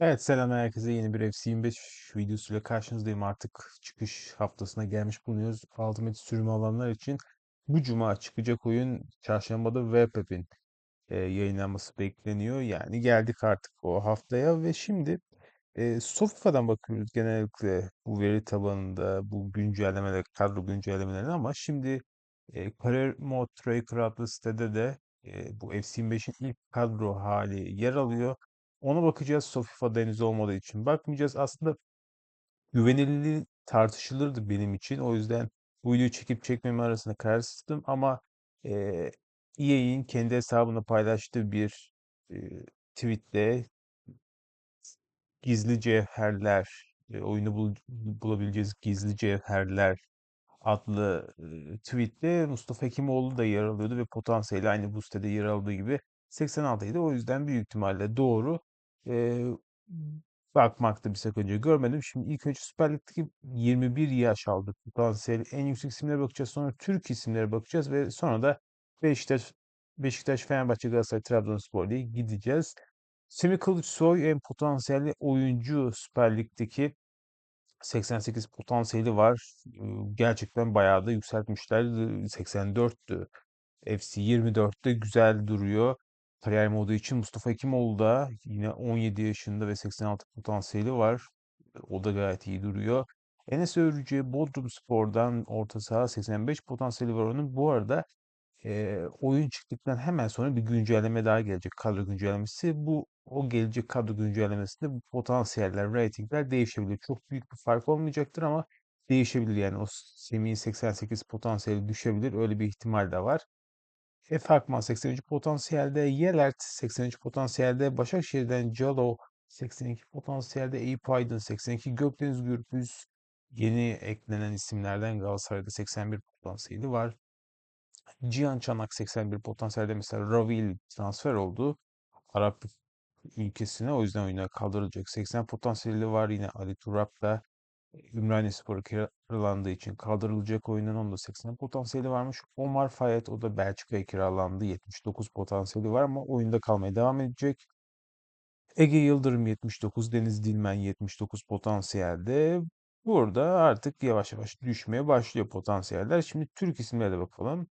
Evet selam herkese yeni bir FC25 videosuyla karşınızdayım artık çıkış haftasına gelmiş bulunuyoruz. Ultimate sürümü alanlar için bu cuma çıkacak oyun çarşambada Webpep'in e, yayınlanması bekleniyor. Yani geldik artık o haftaya ve şimdi e, Sofifa'dan bakıyoruz genellikle bu veri tabanında bu güncellemeler, kadro güncellemelerine ama şimdi e, Career Mode Tracker adlı sitede de e, bu FC25'in ilk kadro hali yer alıyor. Ona bakacağız Sofifa'da henüz olmadığı için. Bakmayacağız. Aslında güvenilirliği tartışılırdı benim için. O yüzden bu videoyu çekip çekmeme arasında kararsızdım ama e, EA'in kendi hesabına paylaştığı bir e, tweette gizli cevherler, e, oyunu bul- bulabileceğiz gizli cevherler adlı e, tweette Mustafa Hekimoğlu da yer alıyordu ve potansiyeli aynı bu sitede yer aldığı gibi 86 idi. O yüzden büyük ihtimalle doğru. E, bakmakta bir sakınca görmedim. Şimdi ilk önce Süper Lig'deki 21 yaş aldı potansiyeli. En yüksek isimlere bakacağız. Sonra Türk isimlere bakacağız ve sonra da Beşiktaş, Beşiktaş, Fenerbahçe, Galatasaray, Trabzonspor diye gideceğiz. Semih Kılıçsoy en potansiyelli oyuncu Süper Lig'deki 88 potansiyeli var. Gerçekten bayağı da yükseltmişler. 84'tü. FC 24'te güzel duruyor. Kariyer modu için Mustafa Hekimoğlu da yine 17 yaşında ve 86 potansiyeli var. O da gayet iyi duruyor. Enes Örücü Bodrumspor'dan orta saha 85 potansiyeli var onun. Bu arada Eee, oyun çıktıktan hemen sonra bir güncelleme daha gelecek. Kadro güncellemesi. Bu o gelecek kadro güncellemesinde bu potansiyeller, ratingler değişebilir. Çok büyük bir fark olmayacaktır ama değişebilir. Yani o Semih'in 88 potansiyeli düşebilir. Öyle bir ihtimal de var. Efe Akman 83 potansiyelde, Yelert 83 potansiyelde, Başakşehir'den Calo 82 potansiyelde, Eyüp Aydın 82, Gökdeniz Gürbüz yeni eklenen isimlerden Galatasaray'da 81 potansiyeli var. Cihan Çanak 81 potansiyelde mesela Ravil transfer oldu. Arap ülkesine o yüzden oyuna kaldırılacak. 80 potansiyeli var yine Ali Turap da Ümraniyespor'a kiralandığı için kaldırılacak oyunun onda 80 potansiyeli varmış. Omar Fayet o da Belçika'ya kiralandı. 79 potansiyeli var ama oyunda kalmaya devam edecek. Ege Yıldırım 79, Deniz Dilmen 79 potansiyelde. Burada artık yavaş yavaş düşmeye başlıyor potansiyeller. Şimdi Türk isimlerine bakalım.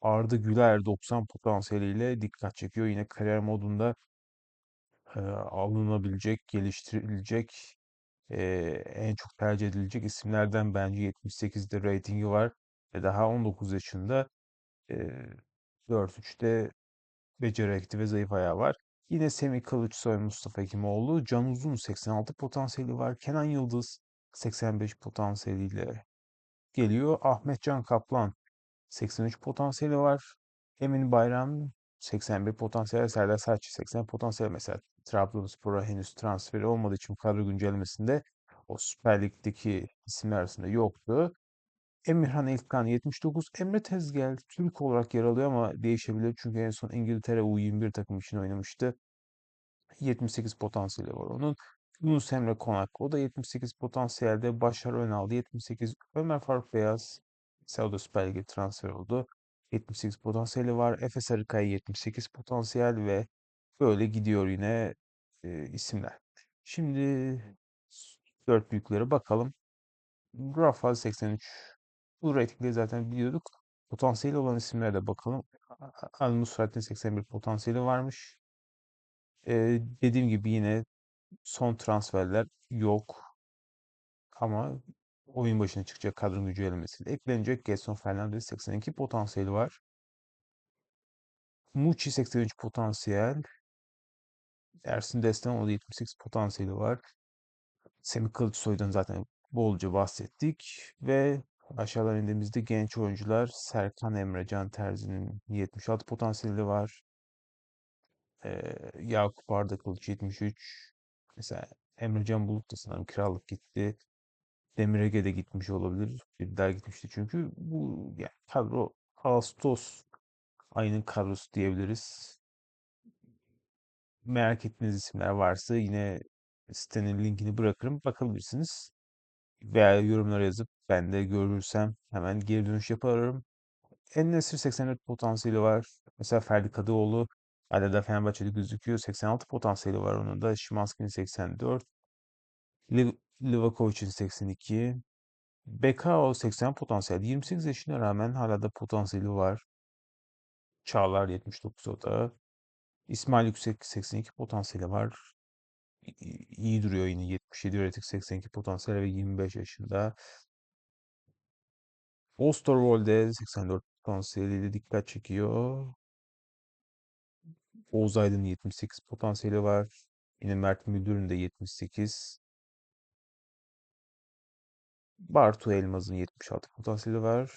Arda Güler 90 potansiyeliyle dikkat çekiyor. Yine kariyer modunda e, alınabilecek, geliştirilecek, e, en çok tercih edilecek isimlerden bence 78'de ratingi var. Ve daha 19 yaşında e, 4-3'te becerekti ve zayıf ayağı var. Yine Semih Kılıçsoy, Mustafa Hekimoğlu, Can Uzun 86 potansiyeli var. Kenan Yıldız 85 potansiyeliyle geliyor. Ahmet Can Kaplan 83 potansiyeli var. Emin Bayram 81 potansiyel, Serdar Saçı 80 potansiyel. Mesela Trabzonspor'a henüz transferi olmadığı için kadro güncellemesinde o Süper Lig'deki isimler arasında yoktu. Emirhan İlkan 79. Emre Tezgel Türk olarak yer alıyor ama değişebilir. Çünkü en son İngiltere U21 takım için oynamıştı. 78 potansiyeli var onun. Yunus Emre Konak o da 78 potansiyelde. Başar Önal 78. Ömer Faruk Beyaz Saudi Süper Lig'e transfer oldu. 78 potansiyeli var. Efe Sarıkaya 78 potansiyel ve böyle gidiyor yine e, isimler. Şimdi dört büyüklere bakalım. Rafa 83. Bu ratingleri zaten biliyorduk. Potansiyeli olan isimlere de bakalım. Al Nusrat'ın 81 potansiyeli varmış. Ee, dediğim gibi yine son transferler yok. Ama oyun başına çıkacak kadro güncellemesiyle eklenecek. Gedson Fernandes 82 potansiyeli var. Muçi 83 potansiyel. Ersin Destanoğlu 78 potansiyeli var. Semih Kılıçsoy'dan zaten bolca bahsettik. Ve aşağıdan indiğimizde genç oyuncular Serkan Emre Can Terzi'nin 76 potansiyeli var. Ee, Yakup Arda Kılıç 73. Mesela Emre Can Bulut da sanırım kiralık gitti. Demir Ege de gitmiş olabilir. Bir daha gitmişti çünkü bu yani kadro Ağustos ayının kadrosu diyebiliriz. Merak ettiğiniz isimler varsa yine sitenin linkini bırakırım. Bakabilirsiniz. Veya yorumlara yazıp ben de görürsem hemen geri dönüş yaparım. En-Nesyri 84 potansiyeli var. Mesela Ferdi Kadıoğlu Hala da Fenerbahçe'de gözüküyor. 86 potansiyeli var onun da. Szymański'nin 84. Liv Livakovic'in 82. Bekao 80 potansiyel. 28 yaşına rağmen hala da potansiyeli var. Çağlar 79 o da. İsmail Yüksek 82 potansiyeli var. İyi duruyor yine 77 üretik 82 potansiyeli ve 25 yaşında. Osterwolde 84 potansiyeliyle dikkat çekiyor. Oğuz Aydın'ın 78 potansiyeli var. Yine Mert Müldür'ün de 78. Bartu Elmaz'ın 76 potansiyeli var.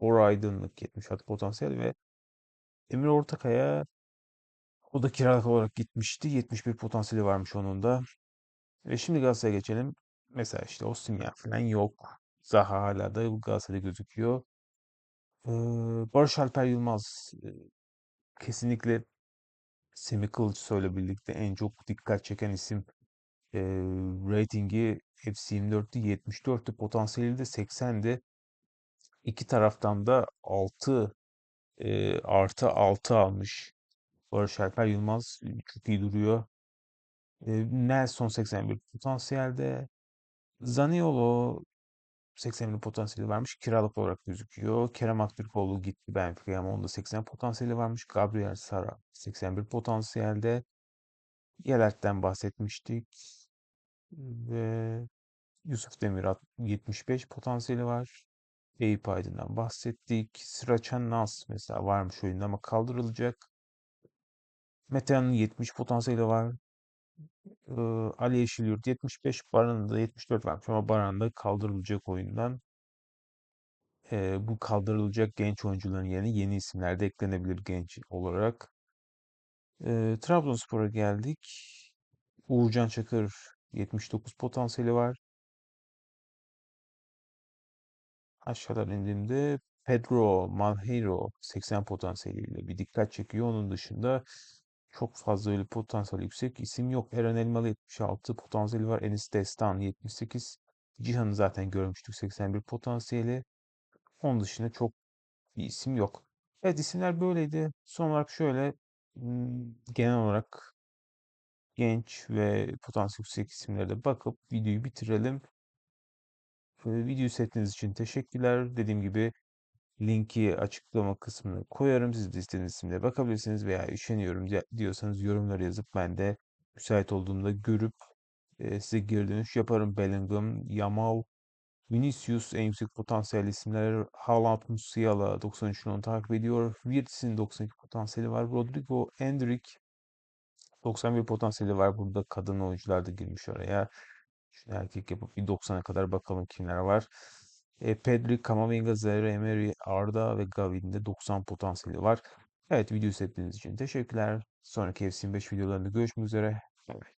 Bora Aydınlık 76 potansiyel ve Emir Ortakaya o da kiralık olarak gitmişti. 71 potansiyeli varmış onun da. Ve şimdi Galatasaray'a geçelim. Mesela işte Osimhen falan yok. Zaha hala da Galatasaray'da gözüküyor. Ee, Barış Alper Yılmaz kesinlikle Semih Kılıçsoy'la birlikte en çok dikkat çeken isim. Ee, ratingi FC24'te 74'tü. Potansiyeli de 80'di. İki taraftan da 6 e, artı 6 almış. Barış Alper Yılmaz e, çok iyi duruyor. E, Nelson 81 potansiyelde. Zaniolo 81 potansiyeli varmış. Kiralık olarak gözüküyor. Kerem Aktürkoğlu gitti Benfica'ya ama onda 80 potansiyeli varmış. Gabriel Sara 81 potansiyelde. Yelert'ten bahsetmiştik. Ve Yusuf Demir 75 potansiyeli var. Eyüp Aydın'dan bahsettik. Sıraçan Nas mesela varmış oyunda ama kaldırılacak. Metehan'ın 70 potansiyeli var. Ee, Ali Yeşilyurt 75, Baran'ın da 74 varmış ama Baran da kaldırılacak oyundan. Ee, bu kaldırılacak genç oyuncuların yerine yeni isimler de eklenebilir genç olarak. Ee, Trabzonspor'a geldik. Uğurcan Çakır 79 potansiyeli var. Aşağıdan indiğimde Pedro Malheiro 80 potansiyeliyle bir dikkat çekiyor. Onun dışında çok fazla öyle potansiyel yüksek isim yok. Eren Elmalı 76 potansiyeli var. Enis Destan 78. Cihan'ı zaten görmüştük 81 potansiyeli. Onun dışında çok bir isim yok. Evet isimler böyleydi. Son olarak şöyle genel olarak genç ve potansiyel yüksek isimlere de bakıp videoyu bitirelim. Ee, Videoyu için teşekkürler. Dediğim gibi linki açıklama kısmına koyarım. Siz de istediğiniz isimlere bakabilirsiniz veya üşeniyorum di- diyorsanız yorumları yazıp ben de müsait olduğumda görüp size geri dönüş yaparım. Bellingham, Yamal, Vinicius en yüksek potansiyel isimler. Haaland, Musiala 93'ünü onu takip ediyor. Wirtz'in 92 potansiyeli var. Rodrigo, Endrick 91 potansiyeli var. Burada kadın oyuncular da girmiş oraya. Şimdi erkek yapıp bir 90'a kadar bakalım kimler var. E, Pedri, Camavinga, Zaire, Emery, Arda ve Gavi'nin de 90 potansiyeli var. Evet video izlediğiniz için teşekkürler. Sonraki FC25 videolarında görüşmek üzere. Bay.